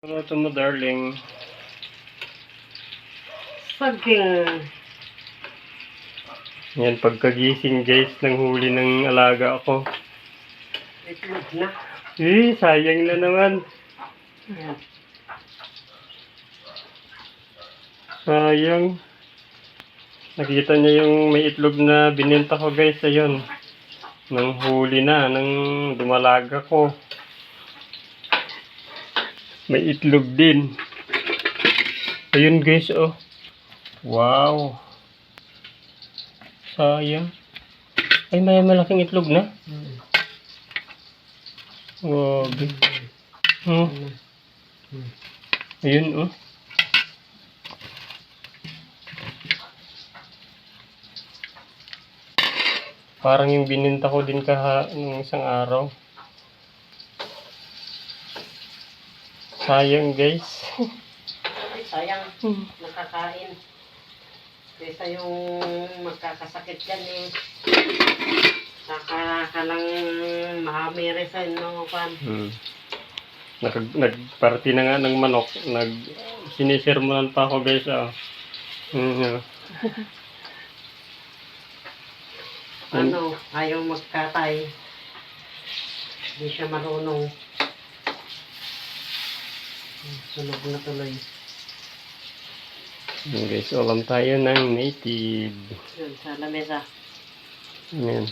Luto mo, darling. Saging. Yan, pagkagising guys, ng huli ng alaga ako. Itlog na. Eh, sayang na naman. Ayan. Sayang. Nakita niya yung may itlog na binenta ko guys, ayun. Nang huli na, nang dumalaga ko. May itlog din. Ayun guys, oh. Wow. Sayang. Ay, may malaking itlog na. Wabi. Hmm. Hmm. Ayun, oh. Parang yung bininta ko din kaha nung isang araw. Sayang, guys. Ay, sayang. Nakakain. Kesa yung magkakasakit yan eh. Saka ka lang mahamirisan no pan. Hmm. Nag, nagparty na nga ng manok. Nag, sinisirmonan pa ako, guys, ah. Hmm, ah. Ano, ayaw magkatay. Hindi siya marunong. Sunog na tuloy. Guys, ulam tayo ng native. Yun, sa lamesa. Ayan.